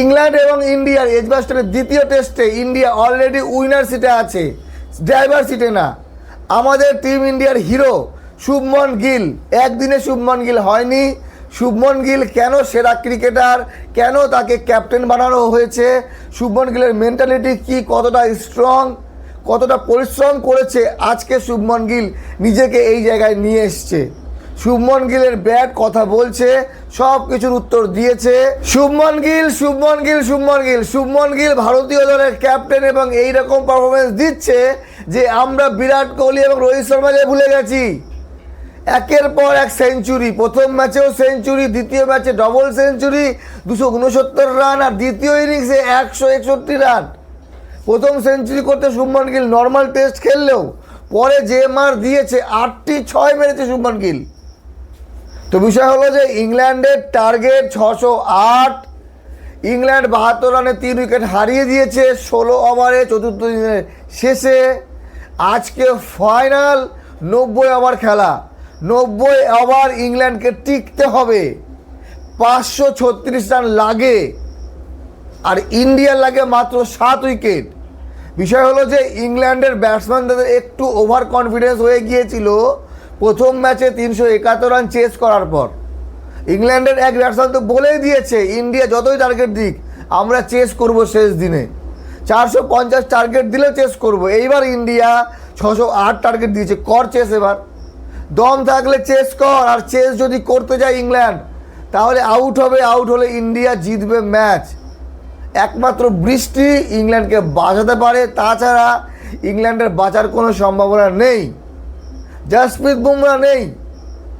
England এবং ইন্ডিয়ার এজবাস্টারের দ্বিতীয় টেস্টে ইন্ডিয়া অলরেডি উইনার সিটে আছে। ড্রাইভার সিটে না। আমাদের টিম ইন্ডিয়ার হিরো শুভমন গিল। একদিনে শুভমন গিল হয়নি। শুভমন গিল কেন সেরা ক্রিকেটার কেন তাকে ক্যাপ্টেন বানানো হয়েছে? শুভমন গিলের মেন্টালিটি কি? কতটা স্ট্রং কতটা পরিশ্রম করেছে? আজকে শুভমন গিল নিজেকে এই জায়গায় নিয়ে এসছে। শুভমন গিলের ব্যাট, কথা বলছে সব কিছুর উত্তর দিয়েছে। শুভমন গিল শুভমন গিল শুভমন গিল শুভমন গিল ভারতীয় দলের ক্যাপ্টেন এবং এই রকম পারফরমেন্স দিচ্ছে যে আমরা বিরাট কোহলি এবং রোহিত শর্মাকে ভুলে গেছি। একের পর এক সেঞ্চুরি প্রথম ম্যাচেও সেঞ্চুরি দ্বিতীয় ম্যাচে ডবল সেঞ্চুরি দুশো উনসত্তর রান আর দ্বিতীয় ইনিংসে একশো একষট্টি রান প্রথম সেঞ্চুরি করতে শুভমন গিল নর্মাল টেস্ট খেললেও, পরে যে মার দিয়েছে, আটটি ছয় মেরেছে শুভমন গিল। তো বিষয় হলো যে ইংল্যান্ডের টার্গেট ছশো আট, ইংল্যান্ড বাহাত্তর রানে তিন উইকেট হারিয়ে দিয়েছে, ষোলো ওভারে চতুর্থ দিনের শেষে। আজকে ফাইনাল, নব্বই ওভার খেলা। নব্বই ওভার ইংল্যান্ডকে টিকতে হবে। পাঁচশো ছত্রিশ রান লাগে। আর ইন্ডিয়ার লাগে মাত্র সাত উইকেট। বিষয় হলো যে ইংল্যান্ডের ব্যাটসম্যানদের একটু ওভার কনফিডেন্স হয়ে গিয়েছিল। প্রথম ম্যাচে তিনশো একাত্তর রান চেস করার পর। ইংল্যান্ডের এক ব্যাটসম্যান তো বলেই দিয়েছে, ইন্ডিয়া যতই টার্গেট দিক, আমরা চেস করব শেষ দিনে। চারশো পঞ্চাশ টার্গেট দিলে চেস করব। এইবার ইন্ডিয়া ছশো আট টার্গেট দিয়েছে, কর চেস এবার। দম থাকলে চেস কর, আর চেস যদি করতে যায় ইংল্যান্ড, তাহলে আউট হবে আউট হলে ইন্ডিয়া জিতবে ম্যাচ। একমাত্র বৃষ্টি ইংল্যান্ডকে বাঁচাতে পারে, তাছাড়া ইংল্যান্ডের বাঁচার কোনো সম্ভাবনা নেই। জাসপ্রীত বুমরা নেই।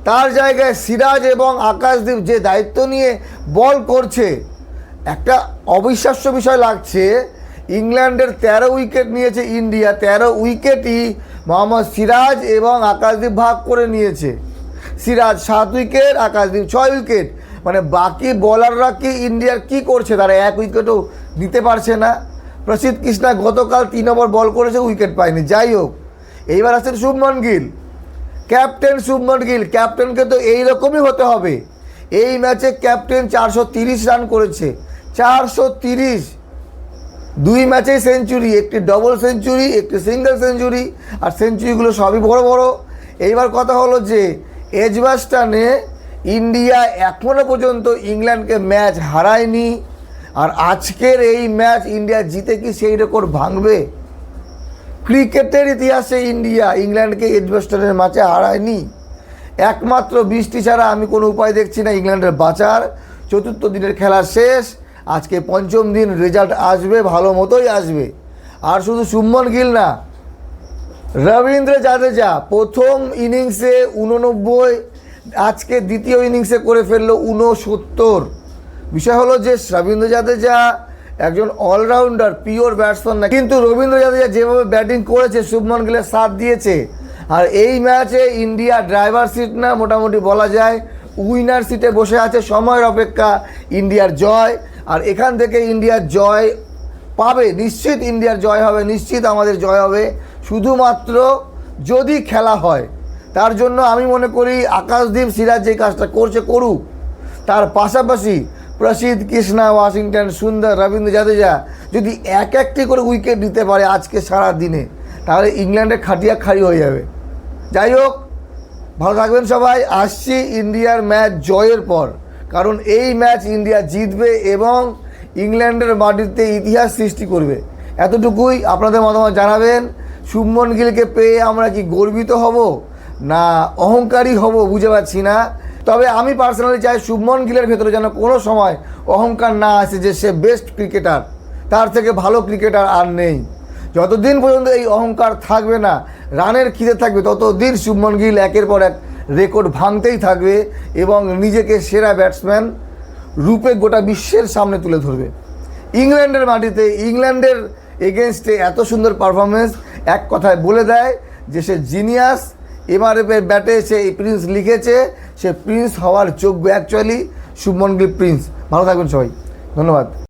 তার জায়গায় সিরাজ এবং আকাশদীপ যে দায়িত্ব নিয়ে বল করছে, একটা অবিশ্বাস্য বিষয় লাগছে। ইংল্যান্ডের তেরো উইকেট নিয়েছে ইন্ডিয়া, তেরো উইকেটই মোহাম্মদ সিরাজ এবং আকাশদীপ ভাগ করে নিয়েছে। সিরাজ সাত উইকেট, আকাশদীপ ছয় উইকেট। মানে বাকি বলাররা কি ইন্ডিয়ার কি করছে? তারা এক উইকেটও নিতে পারছে না। প্রসিদ্ধ কৃষ্ণা গতকাল তিন ওভার বল করেছে, উইকেট পায়নি। যাই হোক, এইবার আসছেন শুভমন গিল। ক্যাপ্টেন শুভমন গিল, ক্যাপ্টেনকে তো এই রকমই হতে হবে। এই ম্যাচে ক্যাপ্টেন চারশো রান করেছে। চারশো দুই ম্যাচেই সেঞ্চুরি, একটি ডবল সেঞ্চুরি, একটি সিঙ্গেল সেঞ্চুরি, আর সেঞ্চুরিগুলো সবই বড় বড়। এইবার কথা হলো যে, এজবাস্টানে ইন্ডিয়া এখনও পর্যন্ত ইংল্যান্ডকে ম্যাচ হারায়নি, আর আজকের এই ম্যাচ ইন্ডিয়া জিতে কি সেই রেকর্ড ভাঙবে? ক্রিকেটের ইতিহাসে ইন্ডিয়া ইংল্যান্ডকে এজবাস্টানের ম্যাচে হারায়নি। একমাত্র বৃষ্টি ছাড়া আমি কোনো উপায় দেখছি না, ইংল্যান্ডের বাঁচার। চতুর্থ দিনের খেলা শেষ। আজকে পঞ্চম দিন রেজাল্ট আসবে, ভালো মতোই আসবে। আর শুধু শুভমন গিল না, রবীন্দ্র জাদেজা প্রথম ইনিংসে উননব্বই, আজকে দ্বিতীয় ইনিংসে করে ফেলল উনসত্তর। বিষয় হলো যে, রবীন্দ্র জাদেজা একজন অলরাউন্ডার পিওর ব্যাটসম্যান না। কিন্তু রবীন্দ্র জাদেজা যেভাবে ব্যাটিং করেছে, শুভমন গিলের সাথ দিয়েছে। আর এই ম্যাচে ইন্ডিয়া ড্রাইভার সিট না, মোটামুটি বলা যায় উইনার সিটে বসে আছে সময়ের অপেক্ষা ইন্ডিয়ার জয়। আর এখান থেকে ইন্ডিয়ার জয় পাবে, নিশ্চিত ইন্ডিয়ার জয় হবে, নিশ্চিত আমাদের জয় হবে। শুধুমাত্র যদি খেলা হয়, তার জন্য আমি মনে করি আকাশদীপ সিরাজ যে কাজটা করছে, করুক। তার পাশাপাশি প্রসিদ্ধ কৃষ্ণা, ওয়াশিংটন, সুন্দর রবীন্দ্র জাদেজা যদি এক একটি করে উইকেট দিতে পারে আজকে সারা দিনে তাহলে ইংল্যান্ডের খাটিয়া খাড়ি হয়ে যাবে। যাই হোক, ভালো থাকবেন সবাই। আসছি ইন্ডিয়ার ম্যাচ জয়ের পর, কারণ এই ম্যাচ ইন্ডিয়া জিতবে এবং ইংল্যান্ডের মাটিতে ইতিহাস সৃষ্টি করবে। এতটুকুই আপনাদের মতামত জানাবেন। শুভমন গিলকে পেয়ে আমরা কি গর্বিত হব? না, অহংকারী হব বুঝে পাচ্ছি না। তবে আমি পার্সোনালি চাই শুভমন গিলের ভেতরে যেন কোনো সময় অহংকার না আসে যে সে বেস্ট ক্রিকেটার তার থেকে ভালো ক্রিকেটার আর নেই। যতদিন পর্যন্ত এই অহংকার থাকবে না, রানের খিদে থাকবে, ততদিন শুভমন গিল একের পর এক রেকর্ড ভাঙতেই থাকবে এবং নিজেকে সেরা ব্যাটসম্যান রূপে গোটা বিশ্বের সামনে তুলে ধরবে। ইংল্যান্ডের মাটিতে, ইংল্যান্ডের এগেনস্টে এত সুন্দর পারফরমেন্স এক কথায় বলে দেয় যে সে জিনিয়াস এমআরএফের ব্যাটে সে প্রিন্স লিখেছে, সে প্রিন্স হওয়ার যোগ্য অ্যাকচুয়ালি শুভমন গিল প্রিন্স। ভালো থাকবেন সবাই। ধন্যবাদ।